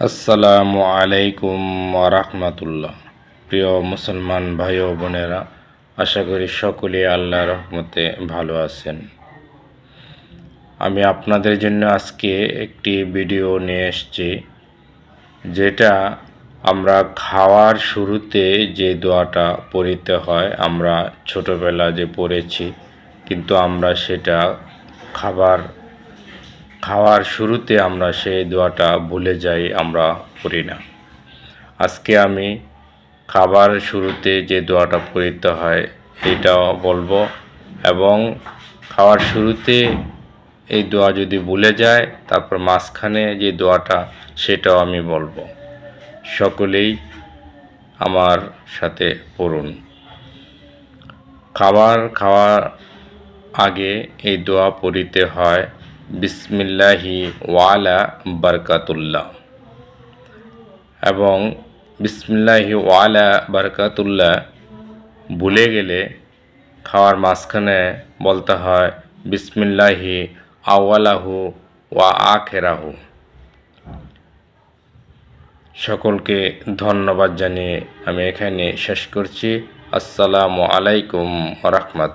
আসসালামু আলাইকুম রাহমাতুল্লাহ। প্রিয় মুসলমান ভাই ও বোনেরা, আশা করি সকলে আল্লাহ রহমতে ভালো আছেন। আমি আপনাদের জন্য আজকে একটি ভিডিও নিয়ে এসেছি, যেটা আমরা খাওয়ার শুরুতে যে দোয়াটা পড়িতে হয়, আমরা ছোটোবেলা যে পড়েছি, কিন্তু আমরা সেটা খাবার খাওয়ার শুরুতে আমরা সেই দোয়াটা ভুলে যাই, আমরা পড়ি না। আজকে আমি খাবার শুরুতে যে দোয়াটা পড়িতে হয় এটাও বলব এবং খাওয়ার শুরুতে এই দোয়া যদি ভুলে যায়, তারপর মাঝখানে যে দোয়াটা, সেটাও আমি বলব। সকলেই আমার সাথে পড়ুন। খাবার খাওয়ার আগে এই দোয়া পড়িতে হয় বিসমিল্লাহি ওয়ালা বারকাতুল্লাহ। এবং বিসমিল্লাহি ওয়ালা বারকাতুল্লাহ ভুলে গেলে খাওয়ার মাঝখানে বলতে হয় বিসমিল্লাহি আওয়ালাহু ওয়া আখেরাহু। সকলকে ধন্যবাদ জানিয়ে আমি এখানে শেষ করছি। আসসালামু আলাইকুম রহমত